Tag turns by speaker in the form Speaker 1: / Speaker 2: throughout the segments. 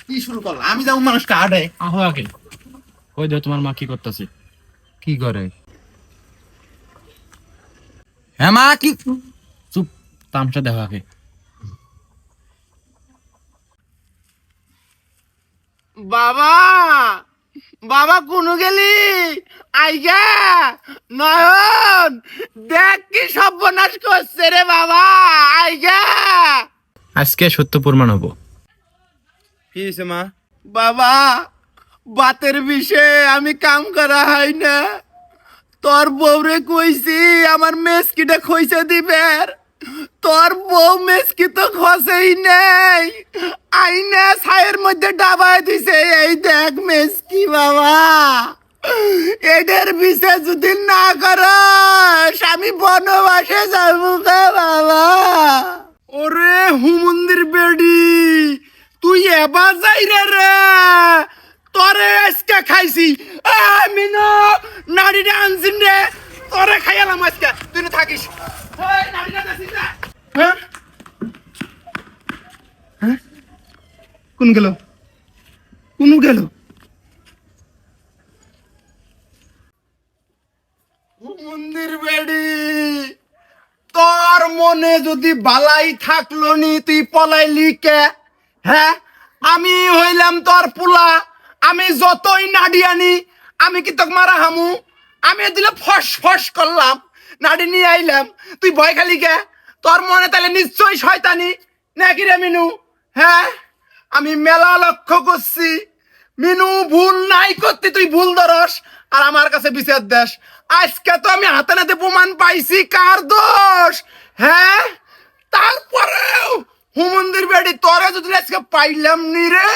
Speaker 1: কি শুরু করলা? আমি যেমন মানুষ কাটে
Speaker 2: আহো আগে। কই দে তোমার মা কি করতেছে?
Speaker 1: কি করে? হ্যাঁ মা কি?
Speaker 2: চুপ তামসা দেখো আগে।
Speaker 3: বাবা! বাবা কোনো গেলি? আইগা! নয়ন! দেখ কি সর্বনাশ করছে রে বাবা! আইগা!
Speaker 2: আজকে সত্য প্রমাণ হব।
Speaker 1: কি মা?
Speaker 3: বাবা, বাতের বিষয়ে আমি কাম করা হয় না। তোর বউরে কইছি, আমার মেসকিটা খইসে দিবের। তোর বউ মেসকি তো খসেই নেই। আইনা ছায়ের মধ্যে ডাবায় দিছে, এই দেখ মেসকি বাবা। এদের বিষয় যদি না করস, আমি বনবাসে যাব বাবা। ওরে, হুমন্দির বেডি। তুই এবার যাই রে রে। তোরে আজকে খাইছি। আমি না আনছিন রে। তোরে খাইয়ালাম আজকে। তুই থাকিস? হ্যাঁ? হ্যাঁ? কোন গেল? কোন গেল? মন্দির বেড়ি। তোর মনে যদি বালাই থাকল নি, তুই পলাইলি কে? হ্যাঁ? আমি হইলাম তোর পোলা। আমি যতই নাডি আনি, আমি কি তোকে মারা হামু? আমি দিলে ফস ফস করলাম, নাডি নিয়ে আইলাম। তুই ভয় খালি কে? তোর মনে তাহলে নিশ্চয়ই শয়তানি? নাকি রে মিনু? হ্যাঁ? আমি মেলা লক্ষ্য করছি। মিনু, ভুল নাই করতে তুই ভুল ধরস, আর আমার কাছে বিচার দেশ আজকে তো আমি হাতে নাতে প্রমাণ পাইছি কার দোষ। হ্যাঁ? তারপরেও হুমন্দির বেড়ি তোরে যদি আজকে পাইলাম নি রে।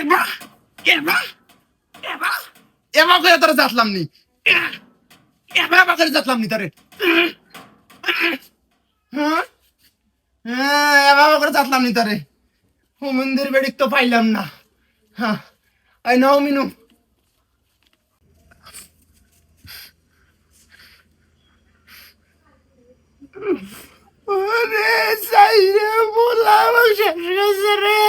Speaker 3: এবা এবা এবা এবা করে তোরে যাতলাম নি। এবা এবা করে যাতলাম নি তোরে। হ্যাঁ? হ্যাঁ এবা এবা করে যাতলাম নি তোরে। হুমন্দির বেড়ি তো পাইলাম না। হ্যাঁ আই নাও মিনু। বলা আমার শেষ গেছে রে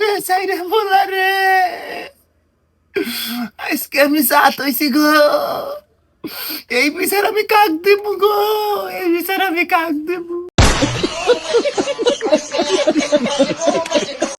Speaker 3: ওরে সাইরে বলা রে আজকে আমি সাত হয়েছি গো